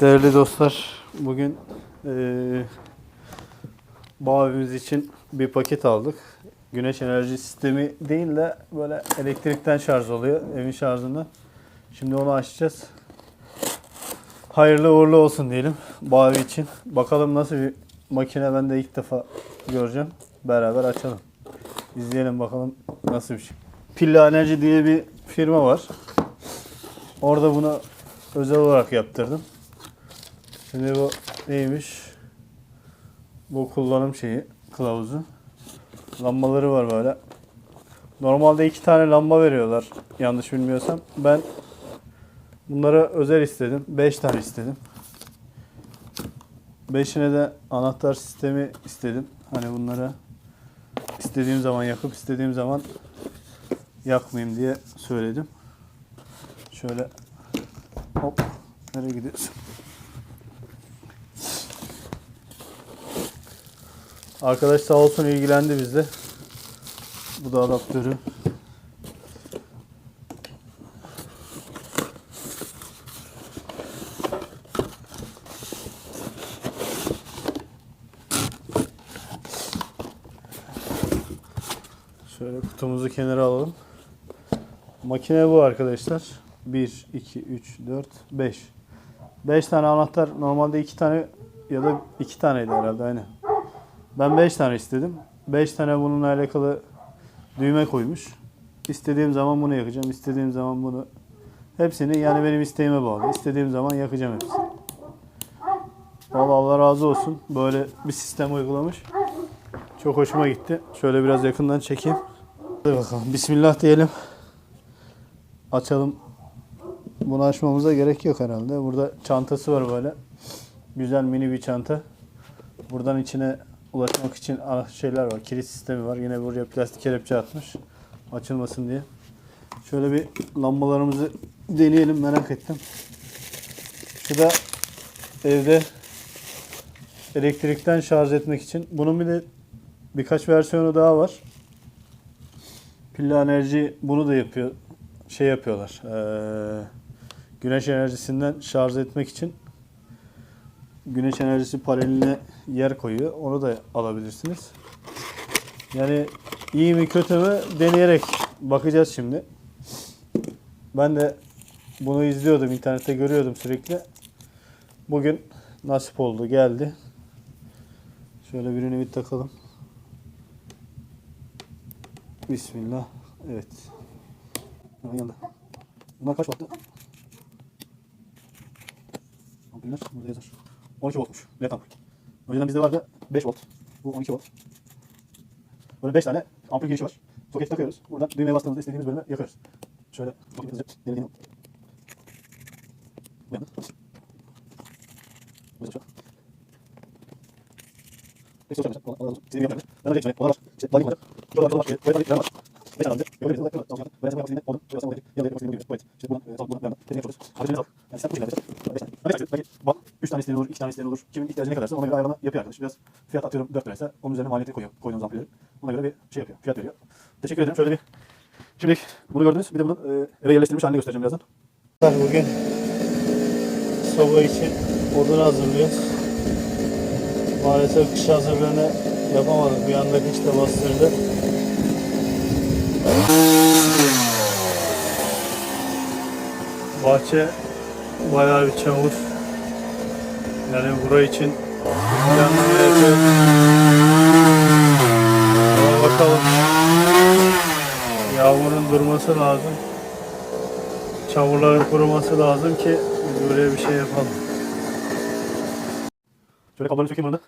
Değerli dostlar, bugün eee bağ için bir paket aldık. Güneş enerji sistemi değil de böyle elektrikten şarj oluyor evin şarjında. Şimdi onu açacağız. Hayırlı uğurlu olsun diyelim bağ için. Bakalım nasıl bir makine ben de ilk defa göreceğim. Beraber açalım. İzleyelim bakalım nasıl bir şey. Pilli Enerji diye bir firma var. Orada bunu özel olarak yaptırdım. Şimdi bu neymiş? Bu kullanım şeyi, kılavuzu. Lambaları var böyle. Normalde iki tane lamba veriyorlar yanlış bilmiyorsam. Ben bunları özel istedim. Beş tane istedim. Beşine de anahtar sistemi istedim. Hani bunları istediğim zaman yakıp istediğim zaman yakmayayım diye söyledim. Şöyle hop nereye gidiyorsun? Arkadaş sağ olsun ilgilendi bizle. Bu da adaptörü. Şöyle kutumuzu kenara alalım. Makine bu arkadaşlar. 1, 2, 3, 4, 5. 5 tane anahtar normalde 2 tane ya da 2 taneydi herhalde aynı. Ben 5 tane istedim. 5 tane bununla alakalı düğme koymuş. İstediğim zaman bunu yakacağım. istediğim zaman bunu hepsini yani benim isteğime bağlı. İstediğim zaman yakacağım hepsini. Vallahi Allah razı olsun. Böyle bir sistem uygulamış. Çok hoşuma gitti. Şöyle biraz yakından çekeyim. Hadi bakalım. Bismillah diyelim. Açalım. Bunu açmamıza gerek yok herhalde. Burada çantası var böyle. Güzel mini bir çanta. Buradan içine ulaşmak için ah, şeyler var. Kilit sistemi var. Yine buraya plastik kelepçe atmış. Açılmasın diye. Şöyle bir lambalarımızı deneyelim merak ettim. Şu da evde elektrikten şarj etmek için. Bunun bir de birkaç versiyonu daha var. Pilli enerji bunu da yapıyor. Şey yapıyorlar. eee, güneş enerjisinden şarj etmek için güneş enerjisi paneline yer koyuyor. Onu da alabilirsiniz. Yani iyi mi kötü mü deneyerek bakacağız şimdi. Ben de bunu izliyordum, internette görüyordum sürekli. Bugün nasip oldu, geldi. Şöyle birini bir takalım. Bismillah. Evet. Yanında. Bunlar kaç wattı? Ampuller burada yazar. 12 voltmuş. Ampul. Önceden bizde vardı 5 volt. Bu 12 volt. Böyle 5 tane ampul girişi var. Soket takıyoruz. Buradan düğmeye bastığımızda istediğimiz bölümü yakıyoruz. Şöyle hızlıca deneyelim. Bu yana. Burası şu. Peki sosyal mesela. Allah razı olsun. Sizin yapıyorsunuz. Ben öyle geçmeye. Onlar var. İşte lagim olacak. Var. Şurada var. Böyle bir var. Beş tane önce. Gördüğünüz gibi. Çalışmadı. Ben sana yaptığımda oldu. Şurası oldu. Yanında yapmak istediğim gibi. Evet. İşte buradan. Sağ buradan. Yandan. Teknik yapıyoruz. Yani sistem bu şekilde arkadaşlar. Beş tane. Belki bak. Üç tane isteyen olur. iki tane isteyen olur. Kimin ihtiyacı ne kadarsa ona göre ayarlama yapıyor arkadaş. Biraz fiyat atıyorum 4 liraysa onun üzerine maliyeti koyuyor. Koyduğunuz ampulleri. Ona göre bir şey yapıyor. Fiyat veriyor. Teşekkür ederim. Şöyle bir Şimdi bunu gördünüz. Bir de bunu e, eve yerleştirilmiş halini göstereceğim birazdan. Bugün soba için odun hazırlıyoruz. Maalesef kış hazırlığını yapamadık. Bir anda kış da bastırdı. Bahçe bayağı bir çamur. Yani burayı için. Ama bakalım. Yağmurun durması lazım. Çamurların kuruması lazım ki biz buraya bir şey yapalım. Şöyle kabloları sökeyim burada.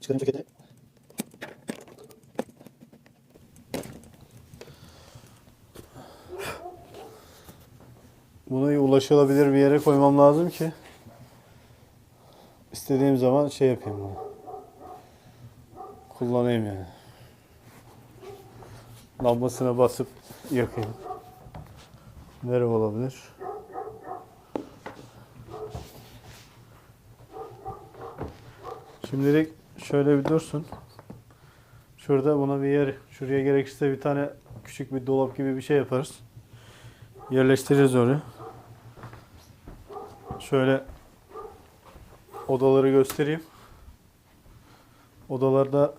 Çıkarayım soketi. Bunu ulaşılabilir bir yere koymam lazım ki istediğim zaman şey yapayım bunu. Kullanayım yani. Lambasına basıp yakayım. Nere olabilir? Şimdilik şöyle bir dursun. Şurada buna bir yer, şuraya gerekirse bir tane küçük bir dolap gibi bir şey yaparız. Yerleştiririz oraya. Şöyle odaları göstereyim. Odalarda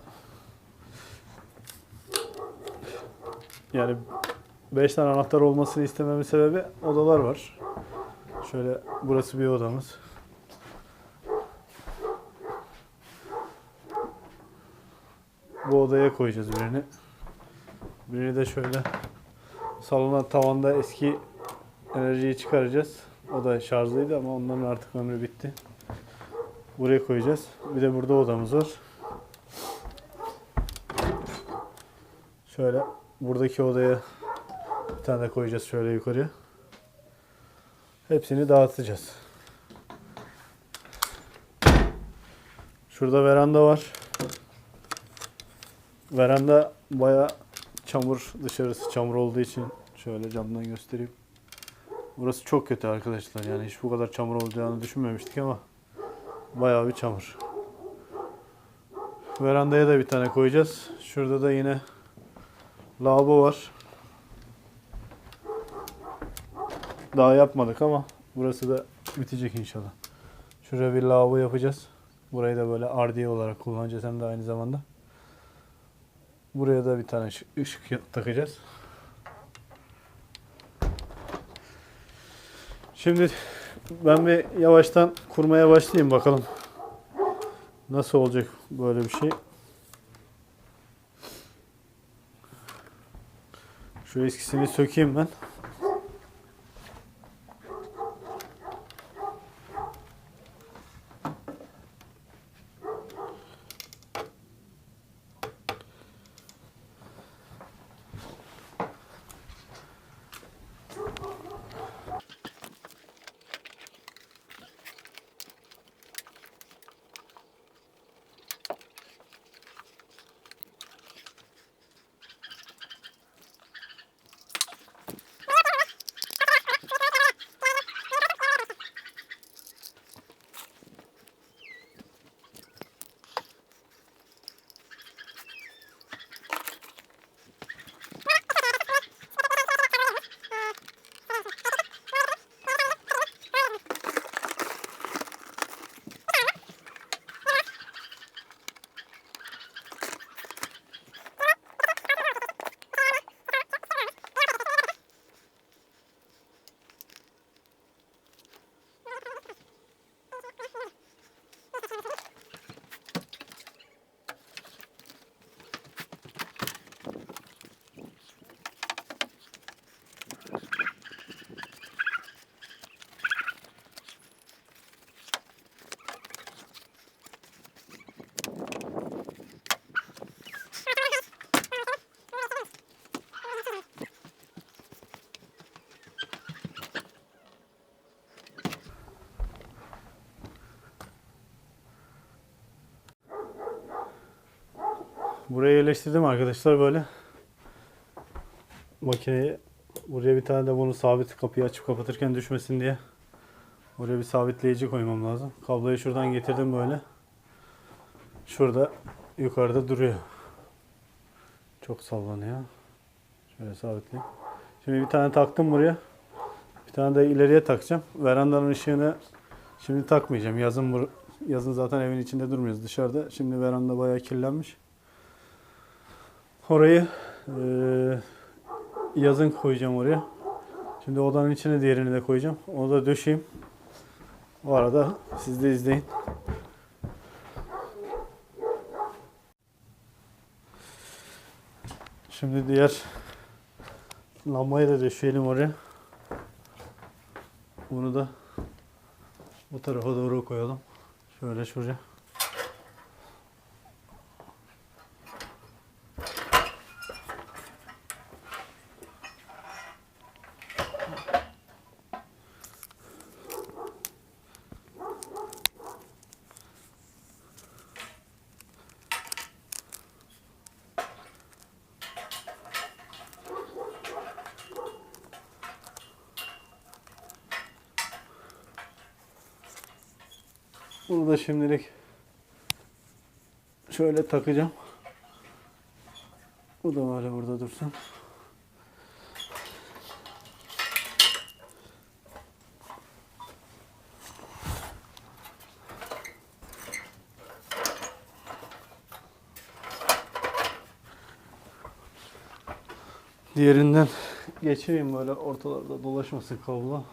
yani 5 tane anahtar olmasını istememin sebebi odalar var. Şöyle burası bir odamız. Bu odaya koyacağız birini. Birini de şöyle salona tavanda eski enerjiyi çıkaracağız. O da şarjlıydı ama onların artık ömrü bitti. Buraya koyacağız. Bir de burada odamız var. Şöyle buradaki odaya bir tane de koyacağız şöyle yukarıya. Hepsini dağıtacağız. Şurada veranda var. Veranda baya çamur dışarısı çamur olduğu için şöyle camdan göstereyim. Burası çok kötü arkadaşlar. Yani hiç bu kadar çamur olacağını düşünmemiştik ama bayağı bir çamur. Verandaya da bir tane koyacağız. Şurada da yine lavabo var. Daha yapmadık ama burası da bitecek inşallah. Şuraya bir lavabo yapacağız. Burayı da böyle ardiye olarak kullanacağız hem de aynı zamanda. Buraya da bir tane ışık- takacağız. Şimdi ben bir yavaştan kurmaya başlayayım bakalım. Nasıl olacak böyle bir şey. Şu eskisini sökeyim ben. Buraya yerleştirdim arkadaşlar böyle. Makineyi buraya bir tane de bunu sabit kapıyı açıp kapatırken düşmesin diye. Oraya bir sabitleyici koymam lazım. Kabloyu şuradan getirdim böyle. Şurada yukarıda duruyor. Çok sallanıyor. Şöyle sabitleyeyim. Şimdi bir tane taktım buraya. Bir tane de ileriye takacağım. Verandanın ışığını şimdi takmayacağım. Yazın yazın zaten evin içinde durmuyoruz dışarıda. Şimdi veranda bayağı kirlenmiş. Orayı eee, yazın koyacağım oraya. Şimdi odanın içine diğerini de koyacağım. Onu da döşeyim. O arada siz de izleyin. Şimdi diğer lambayı da döşeyelim oraya. Bunu da bu tarafa doğru koyalım. Şöyle şuraya. Bunu da şimdilik şöyle takacağım. Bu da böyle burada dursun. Diğerinden geçireyim böyle ortalarda dolaşmasın kablo.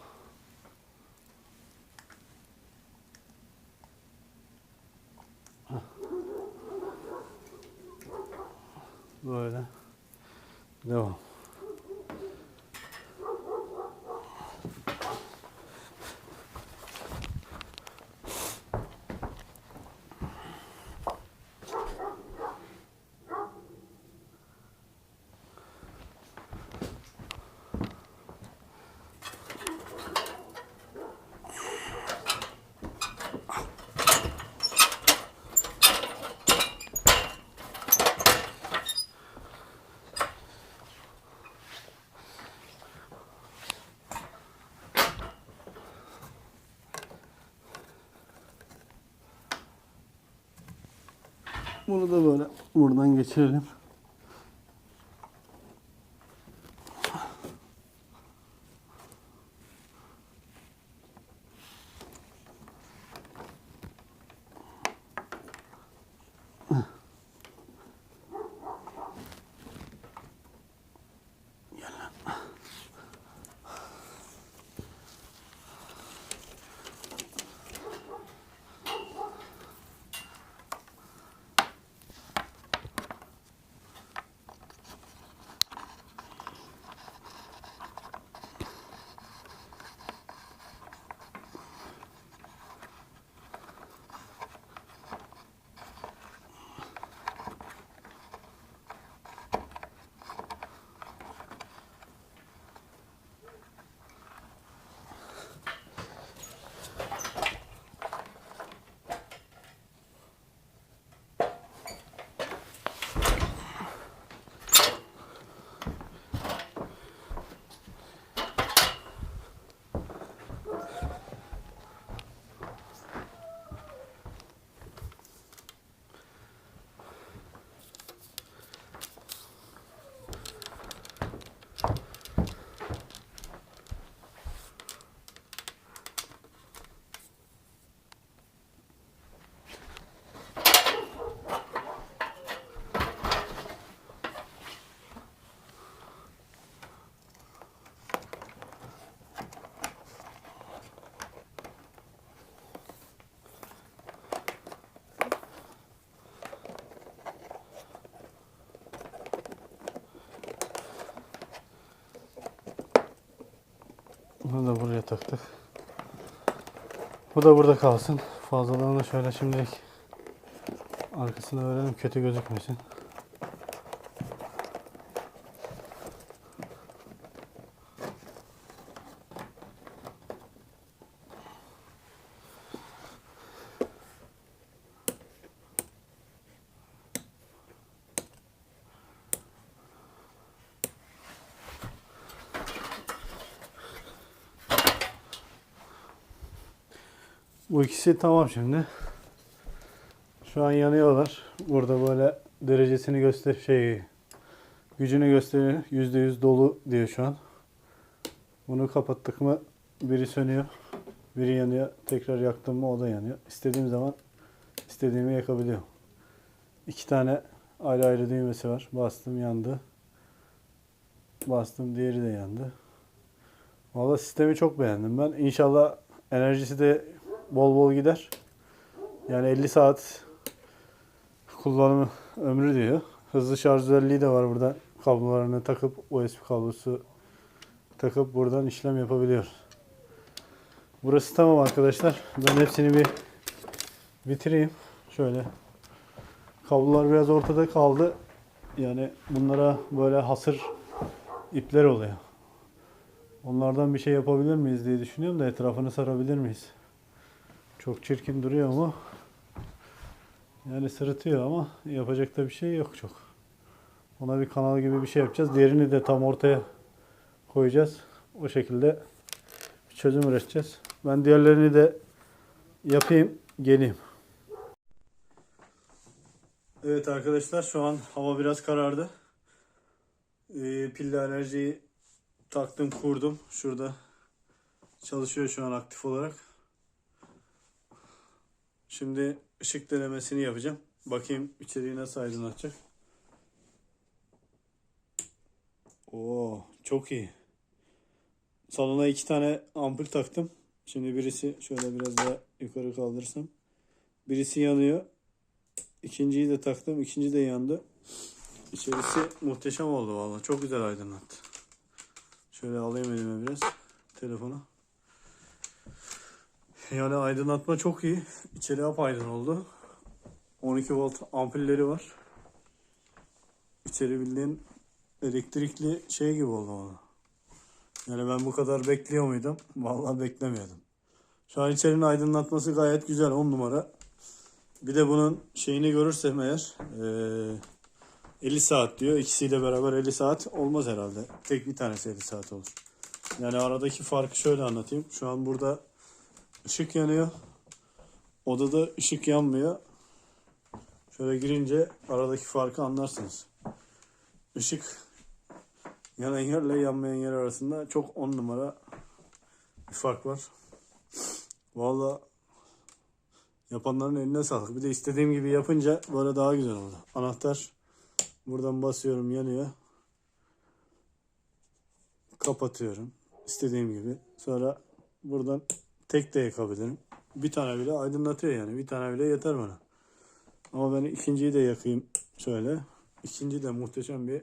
Bunu da böyle buradan geçirelim. Bunu da buraya taktık. Bu da burada kalsın. Fazlalığını şöyle şimdilik arkasına verelim kötü gözükmesin. İkisi tamam şimdi. Şu an yanıyorlar. Burada böyle derecesini göster şey gücünü gösteriyor. %100 dolu diyor şu an. Bunu kapattık mı biri sönüyor. Biri yanıyor. Tekrar yaktım mı o da yanıyor. İstediğim zaman istediğimi yakabiliyorum. İki tane ayrı ayrı düğmesi var. Bastım yandı. Bastım diğeri de yandı. Valla sistemi çok beğendim ben. İnşallah enerjisi de bol bol gider. Yani 50 saat kullanımı ömrü diyor. Hızlı şarj özelliği de var burada. Kablolarını takıp USB kablosu takıp buradan işlem yapabiliyor. Burası tamam arkadaşlar. Ben hepsini bir bitireyim. Şöyle. Kablolar biraz ortada kaldı. Yani bunlara böyle hasır ipler oluyor. Onlardan bir şey yapabilir miyiz diye düşünüyorum da etrafını sarabilir miyiz? Çok çirkin duruyor ama yani sırıtıyor ama yapacak da bir şey yok çok. Ona bir kanal gibi bir şey yapacağız. Diğerini de tam ortaya koyacağız. O şekilde bir çözüm üreteceğiz. Ben diğerlerini de yapayım, geleyim. Evet arkadaşlar şu an hava biraz karardı. Ee, pilli enerjiyi taktım, kurdum. Şurada çalışıyor şu an aktif olarak. Şimdi ışık denemesini yapacağım. Bakayım içeriği nasıl aydınlatacak. Oo Çok iyi. Salona iki tane ampul taktım. Şimdi birisi şöyle biraz daha yukarı kaldırırsam. Birisi yanıyor. İkinciyi de taktım. İkinci de yandı. İçerisi muhteşem oldu vallahi. Çok güzel aydınlattı. Şöyle alayım elime biraz telefonu. Yani aydınlatma çok iyi. İçeri apaydın oldu. 12 volt ampulleri var. İçeri bildiğin elektrikli şey gibi oldu valla. Yani ben bu kadar bekliyor muydum? Vallahi beklemiyordum. Şu an içerinin aydınlatması gayet güzel 10 numara. Bir de bunun şeyini görürsem eğer eee 50 saat diyor. İkisiyle beraber 50 saat olmaz herhalde. Tek bir tanesi 50 saat olur. Yani aradaki farkı şöyle anlatayım. Şu an burada ışık yanıyor. Odada ışık yanmıyor. Şöyle girince aradaki farkı anlarsınız. Işık yanan yerle yanmayan yer arasında çok on numara bir fark var. Valla yapanların eline sağlık. Bir de istediğim gibi yapınca böyle daha güzel oldu. Anahtar buradan basıyorum yanıyor. Kapatıyorum. İstediğim gibi. Sonra buradan tek de yakabilirim. Bir tane bile aydınlatıyor yani. Bir tane bile yeter bana. Ama ben ikinciyi de yakayım şöyle. İkinci de muhteşem bir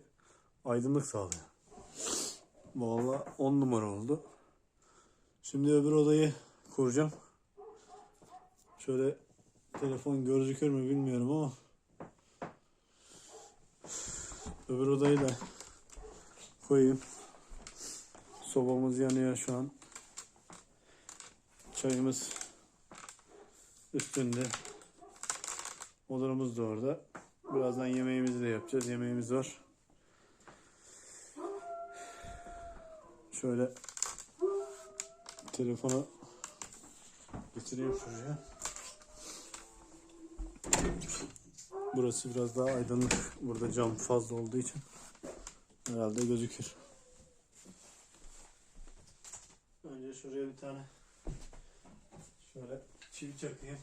aydınlık sağlıyor. Vallahi 10 numara oldu. Şimdi öbür odayı kuracağım. Şöyle telefon gözükür mü bilmiyorum ama öbür odayı da koyayım. Sobamız yanıyor şu an. Çayımız üstünde. Odamız da orada. Birazdan yemeğimizi de yapacağız. Yemeğimiz var. Şöyle telefonu getireyim şuraya. Burası biraz daha aydınlık. Burada cam fazla olduğu için herhalde gözükür. Önce şuraya bir tane şöyle çivi çakayım.